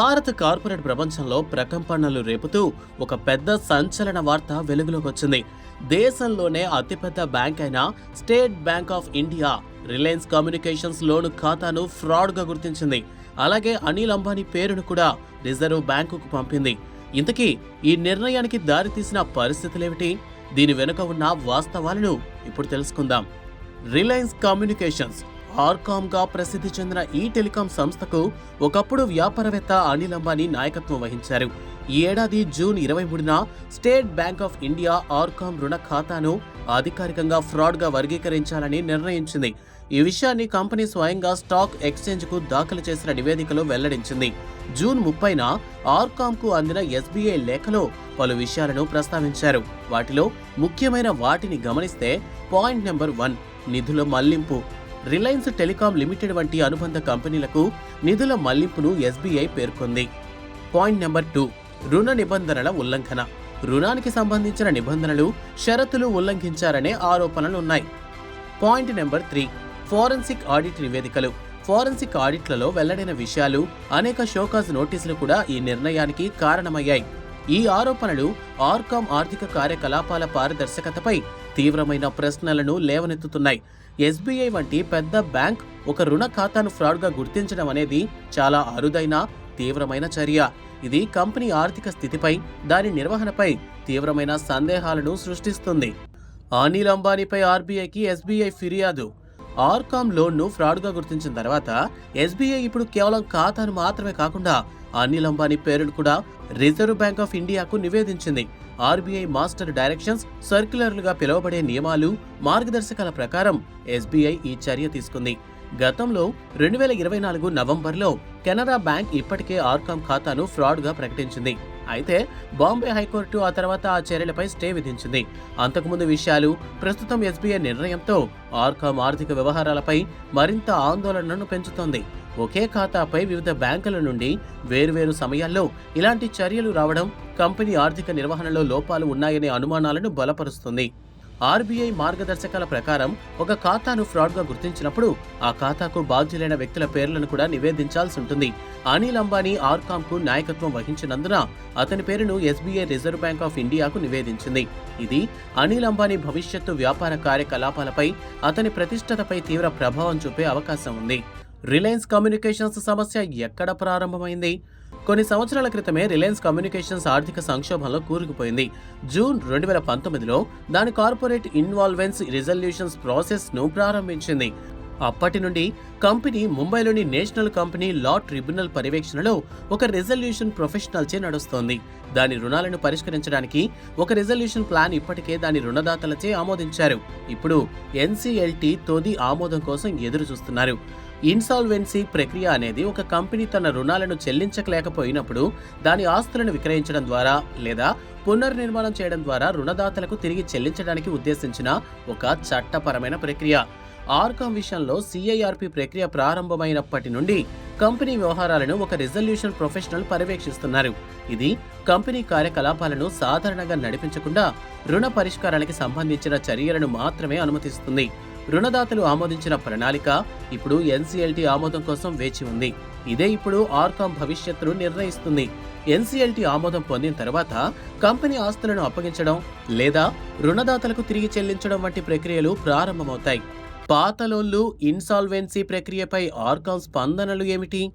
భారత కార్పొరేట్ ప్రపంచంలో ప్రకంపనలు రేపుతూ ఒక పెద్ద సంచలన వార్త వెలుగులోకి వచ్చింది. దేశంలోనే అతిపెద్ద బ్యాంక్ అయిన State Bank of India Reliance Communications loan ఖాతాను ఫ్రాడ్గా గుర్తించింది. అలాగే అనిల్ అంబానీ పేరును కూడా రిజర్వ్ బ్యాంకుకు పంపింది. ఇంతకీ ఈ నిర్ణయానికి దారితీసిన పరిస్థితులేమిటి? దీని వెనుక ఉన్న వాస్తవాలను ఇప్పుడు తెలుసుకుందాం. రిలయన్స్ కమ్యూనికేషన్స్ ఆర్కామ్గా ప్రసిద్ధి చెందిన ఈ టెలికాం సంస్థకు ఒకప్పుడు వ్యాపారవేత్త అనిల్ అంబానీ నాయకత్వం వహించారు. ఈ ఏడాది జూన్ ఇరవై మూడున State Bank of India RCom రుణ ఖాతాను అధికారికంగా ఫ్రాడ్గా వర్గీకరించాలని నిర్ణయించింది. ఈ విషయాన్ని కంపెనీ స్వయంగా స్టాక్ ఎక్స్చేంజ్కు దాఖలు చేసిన నివేదికలో వెల్లడించింది. జూన్ ముప్పైన ఆర్కామ్కు అందిన ఎస్బీఐ లేఖలో పలు విషయాలను ప్రస్తావించారు. వాటిలో ముఖ్యమైన వాటిని గమనిస్తే పాయింట్ నెంబర్ వన్ నిధుల మళ్ళింపు. రిలయన్స్ టెలికాం లిమిటెడ్ వంటి అనుబంధ కంపెనీలకు నిధుల మళ్ళింపును ఎస్బీఐ పేర్కొంది. పాయింట్ నెంబర్ టూ రుణ నిబంధనల ఉల్లంఘన. రుణానికి సంబంధించిన నిబంధనలు షరతులు ఉల్లంఘించారనే ఆరోపణలున్నాయి. Point number three forensic audit నివేదికలు. ఫోరెన్సిక్ ఆడిట్లలో వెల్లడైన విషయాలు అనేక షోకాజ్ నోటీసులు కూడా ఈ నిర్ణయానికి కారణమయ్యాయి. ఈ ఆరోపణలు ఆర్కామ్ ఆర్థిక కార్యకలాపాల పారదర్శకతపై తీవ్రమైన ప్రశ్నలను లేవనెత్తుతున్నాయి. ఎస్బీఐ వంటి పెద్ద బ్యాంక్ ఒక రుణ ఖాతాను ఫ్రాడ్గా గుర్తించడం అనేది చాలా అరుదైన తీవ్రమైన చర్య. ఇది కంపెనీ ఆర్థిక స్థితిపై దాని నిర్వహణపై తీవ్రమైన సందేహాలను సృష్టిస్తుంది. అనిల్ అంబానీపై ఆర్బీఐకి ఎస్బీఐ ఫిర్యాదు. ఆర్కామ్ లోన్ను ఫ్రాడ్గా గుర్తించిన తర్వాత ఎస్బీఐ ఇప్పుడు కేవలం ఖాతాను మాత్రమే కాకుండా అనిల్ అంబానీ పేరును కూడా రిజర్వ్ బ్యాంక్ ఆఫ్ ఇండియాకు నివేదించింది. ఆర్బీఐ మాస్టర్ డైరెక్షన్స్ సర్క్యులర్లుగా పిలువబడే నియమాలు మార్గదర్శకాల ప్రకారం ఎస్బీఐ ఈ చర్య తీసుకుంది. గతంలో రెండు వేల ఇరవై నాలుగు నవంబర్లో కెనరా బ్యాంక్ ఇప్పటికే ఆర్కామ్ ఖాతాను ఫ్రాడ్గా ప్రకటించింది. అయితే బాంబే హైకోర్టు ఆ తర్వాత ఆ చర్యలపై స్టే విధించింది. అంతకుముందు విషయాలు ప్రస్తుతం ఎస్బీఐ నిర్ణయంతో ఆర్కామ్ ఆర్థిక వ్యవహారాలపై మరింత ఆందోళనను పెంచుతోంది. ఒకే ఖాతాపై వివిధ బ్యాంకుల నుండి వేర్వేరు సమయాల్లో ఇలాంటి చర్యలు రావడం కంపెనీ ఆర్థిక నిర్వహణలో లోపాలు ఉన్నాయనే అనుమానాలను బలపరుస్తుంది. ఆర్బీఐ మార్గదర్శకాల ప్రకారం ఒక ఖాతాను ఫ్రాడ్గా గుర్తించినప్పుడు ఆ ఖాతాకు బాధ్యులైన వ్యక్తుల పేర్లను కూడా నివేదించాల్సి ఉంటుంది. అనిల్ అంబానీ ఆర్కామ్కు నాయకత్వం వహించినందున అతని పేరును ఎస్బీఐ రిజర్వ్ బ్యాంక్ ఆఫ్ ఇండియాకు నివేదించింది. ఇది అనిల్ అంబానీ భవిష్యత్తు వ్యాపార కార్యకలాపాలపై అతని ప్రతిష్టతపై తీవ్ర ప్రభావం చూపే అవకాశం ఉంది. రిలయన్స్ కమ్యూనికేషన్స్ సమస్య ఎక్కడ ప్రారంభమైంది? కొన్ని సంవత్సరాల క్రితమే రిలయన్స్ కమ్యూనికేషన్స్ ఆర్థిక సంక్షోభంలో కూరుకుపోయింది. జూన్ రెండు వేల పంతొమ్మిదిలో దాని కార్పొరేట్ ఇన్వాల్వెన్స్ రిజల్యూషన్స్ ప్రాసెస్ను ప్రారంభించింది. అప్పటి నుండి కంపెనీ ముంబైలోని నేషనల్ కంపెనీ లా ట్రిబ్యునల్ పర్యవేక్షణలో ఒక రిజల్యూషన్ ప్రొఫెషనల్ చే నడుస్తోంది. దాని రుణాలను పరిష్కరించడానికి ఒక రిజల్యూషన్ ప్లాన్ ఇప్పటికే దాని రుణదాతలచే ఆమోదించారు. ఇప్పుడు ఎన్సీఎల్టీ తొది ఆమోదం కోసం ఎదురు చూస్తున్నారు ఇన్సాల్వెన్సీ ప్రక్రియ అనేది ఒక కంపెనీ తన రుణాలను చెల్లించలేకపోయినప్పుడు దాని ఆస్తులను విక్రయించడం ద్వారా లేదా పునర్నిర్మాణం చేయడం ద్వారా రుణదాతలకు తిరిగి చెల్లించడానికి ఉద్దేశించిన ఒక చట్టపరమైన ప్రక్రియ. ఆర్కామ్ విషయంలో సిఐఆర్పి ప్రక్రియ ప్రారంభమైనప్పటి నుండి కంపెనీ వ్యవహారాలను ఒక రిజల్యూషన్ ప్రొఫెషనల్ పర్యవేక్షిస్తున్నారు. ఇది కంపెనీ కార్యకలాపాలను సాధారణంగా నడిపించకుండా రుణ పరిష్కారానికి సంబంధించిన చర్యలను మాత్రమే అనుమతిస్తుంది. రుణదాతలు ఆమోదించిన ప్రణాళిక ఇప్పుడు ఎన్సీఎల్టీ ఆమోదం కోసం వేచి ఉంది. ఇదే ఇప్పుడు ఆర్కామ్ భవిష్యత్తును నిర్ణయిస్తుంది. ఎన్సీఎల్టీ ఆమోదం పొందిన తర్వాత కంపెనీ ఆస్తులను అప్పగించడం లేదా రుణదాతలకు తిరిగి చెల్లించడం వంటి ప్రక్రియలు ప్రారంభమవుతాయి. పాత లోన్లు ఇన్సాల్వెన్సీ ప్రక్రియపై ఆర్కామ్ స్పందనలు ఏమిటి?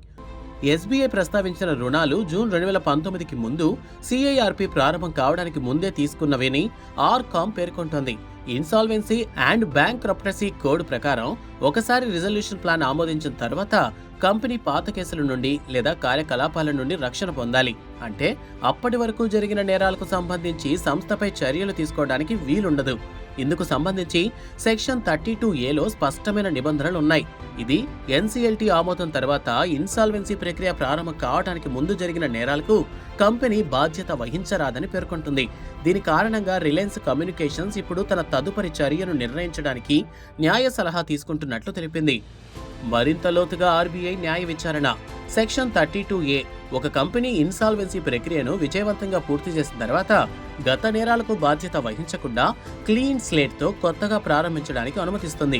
ఎస్బీఐ ప్రస్తావించిన రుణాలు జూన్ రెండు వేల పంతొమ్మిదికి ముందు సిఐఆర్పి ప్రారంభం కావడానికి ముందే తీసుకున్నవేని ఆర్కామ్ పేర్కొంటోంది. Insolvency and bankruptcy code ప్రకారం ఒకసారి రిజల్యూషన్ ప్లాన్ ఆమోదించిన తర్వాత కంపెనీ పాత కేసుల నుండి లేదా కార్యకలాపాల నుండి రక్షణ పొందాలి. అంటే అప్పటి వరకు జరిగిన నేరాలకు సంబంధించి సంస్థపై చర్యలు తీసుకోవడానికి వీలుండదు. ఇందుకు సంబంధించి సెక్షన్ థర్టీ టూ ఏలో స్పష్టమైన నిబంధనలు ఉన్నాయి. ఇది ఎన్సీఎల్టీ ఆమోదం తర్వాత ఇన్సాల్వెన్సీ ప్రక్రియ ప్రారంభం కావడానికి ముందు జరిగిన నేరాలకు కంపెనీ బాధ్యత వహించరాదని పేర్కొంటుంది. దీని కారణంగా రిలయన్స్ కమ్యూనికేషన్స్ ఇప్పుడు తన తదుపరి చర్యను నిర్ణయించడానికి న్యాయ సలహా తీసుకుంటున్నట్లు తెలిపింది. మరింత లోతుగా ఆర్బీఐ న్యాయ విచారణ సెక్షన్ థర్టీ టూ ఏ ఒక కంపెనీ ఇన్సాల్వెన్సీ ప్రక్రియను విజయవంతంగా పూర్తి చేసిన తర్వాత గత నేరాలకు బాధ్యత వహించకుండా క్లీన్ స్లేట్తో కొత్తగా ప్రారంభించడానికి అనుమతిస్తుంది.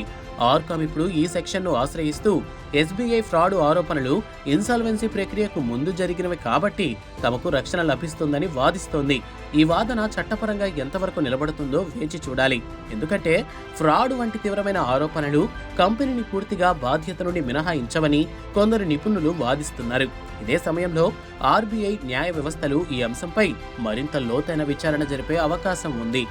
ఆర్కామ్ ఇప్పుడు ఈ సెక్షన్ను ఆశ్రయిస్తూ ఎస్బీఐ ఫ్రాడ్ ఆరోపణలు ఇన్సాల్వెన్సీ ప్రక్రియకు ముందు జరిగినవి కాబట్టి తమకు రక్షణ లభిస్తుందని వాదిస్తోంది. ఈ వాదన చట్టపరంగా ఎంతవరకు నిలబడుతుందో వేచి చూడాలి. ఎందుకంటే ఫ్రాడ్ వంటి తీవ్రమైన ఆరోపణలు కంపెనీని పూర్తిగా బాధ్యత నుండి మినహాయించవని కొందరు నిపుణులు వాదిస్తున్నారు. ఇదే సమయంలో ఆర్బీఐ న్యాయ వ్యవస్థలు ఈ అంశంపై మరింత లోతైన విచారణ జరిపే అవకాశం ఉంది.